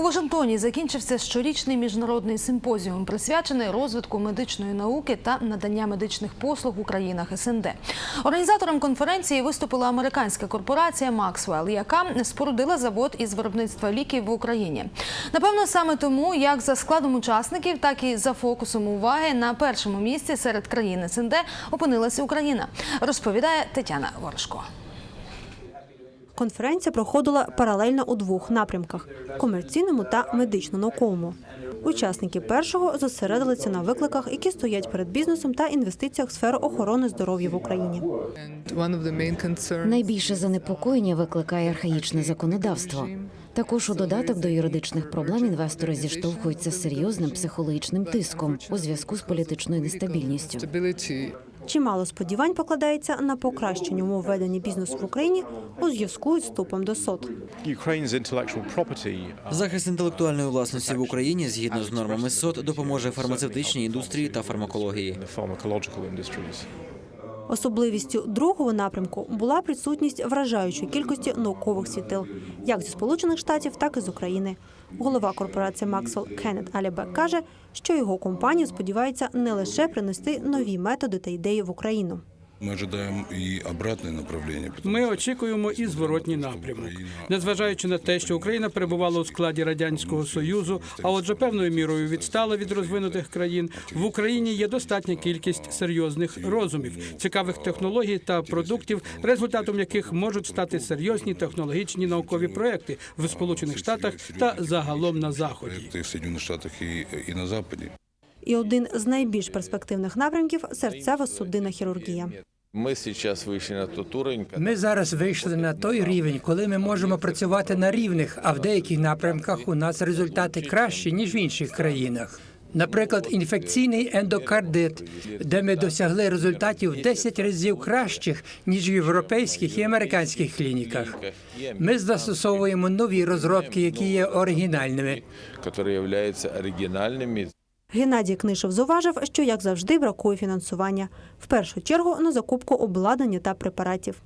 У Вашингтоні закінчився щорічний міжнародний симпозіум, присвячений розвитку медичної науки та надання медичних послуг у країнах СНД. Організатором конференції виступила американська корпорація Максвелл, яка спорудила завод із виробництва ліків в Україні. Напевно, саме тому, як за складом учасників, так і за фокусом уваги на першому місці серед країн СНД опинилася Україна. Розповідає Тетяна Ворожко. Конференція проходила паралельно у двох напрямках комерційному та медично-науковому. Учасники першого зосередилися на викликах, які стоять перед бізнесом та інвестиціях в сферу охорони здоров'я в Україні. Найбільше занепокоєння викликає архаїчне законодавство. Також у додаток до юридичних проблем інвестори зіштовхуються з серйозним психологічним тиском у зв'язку з політичною нестабільністю. Чимало сподівань покладається на покращення умов ведення бізнесу в Україні у зв'язку з вступом до СОТ. Захист інтелектуальної власності в Україні згідно з нормами СОТ допоможе фармацевтичній індустрії та фармакології. Особливістю другого напрямку була присутність вражаючої кількості наукових світил, як зі Сполучених Штатів, так і з України. Голова корпорації Максвелл Кеннет Алібек каже, що його компанія сподівається не лише принести нові методи та ідеї в Україну. Мы ожидаем и обратное направление. потому Ми что очікуємо і зворотній напрямок, незважаючи на те, що Україна перебувала у складі радянського союзу, а отже, певною мірою відстала від розвинутих країн. В Україні є достатня кількість серйозних розумів, цікавих технологій та продуктів, результатом яких можуть стати серйозні технологічні наукові проекти в Сполучених Штатах та загалом на заході. проекты в Соединенных Штатах и, и на Западе. І один з найбільш перспективних напрямків серцево-судинна хірургія. Ми зараз вийшли на тот уровень, Ми зараз вийшли на той рівень, коли ми можемо працювати на рівних, а в деяких напрямках у нас результати кращі ніж в інших країнах. Наприклад, інфекційний ендокардит, де ми досягли результатів в 10 разів кращих ніж в європейських і американських клініках. Ми застосовуємо нові розробки, які є оригінальними. які являються оригінальними. Геннадій Книшев зауважив, що як завжди бракує фінансування. В першу чергу на закупку обладнання та препаратів.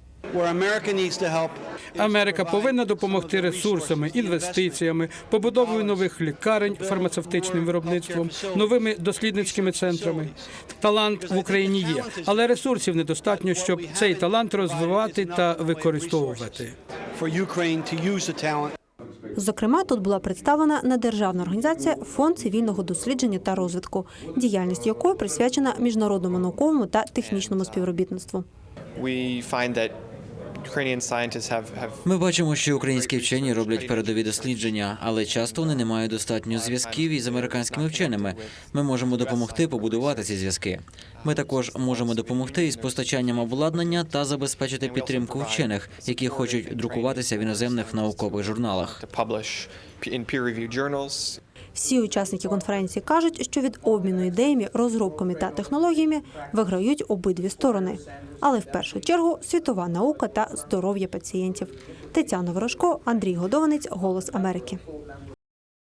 Америка повинна допомогти ресурсами, інвестиціями, побудовою нових лікарень, фармацевтичним виробництвом, новими дослідницькими центрами. Талант в Україні є, але ресурсів недостатньо, щоб цей талант розвивати та використовувати. Зокрема, тут була представлена недержавна організація Фонд цивільного дослідження та розвитку, діяльність якої присвячена міжнародному науковому та технічному співробітництву. Ми бачимо, що українські вчені роблять передові дослідження, але часто вони не мають достатньо зв'язків із американськими вченими. Ми можемо допомогти побудувати ці зв'язки. Ми також можемо допомогти із постачанням обладнання та забезпечити підтримку вчених, які хочуть друкуватися в іноземних наукових журналах. to publish in peer-reviewed journals. Всі учасники конференції кажуть, що від обміну ідеями, розробками та технологіями виграють обидві сторони, але в першу чергу світова наука та здоров'я пацієнтів. Тетяна Ворожко, Андрій Годованець, Голос Америки.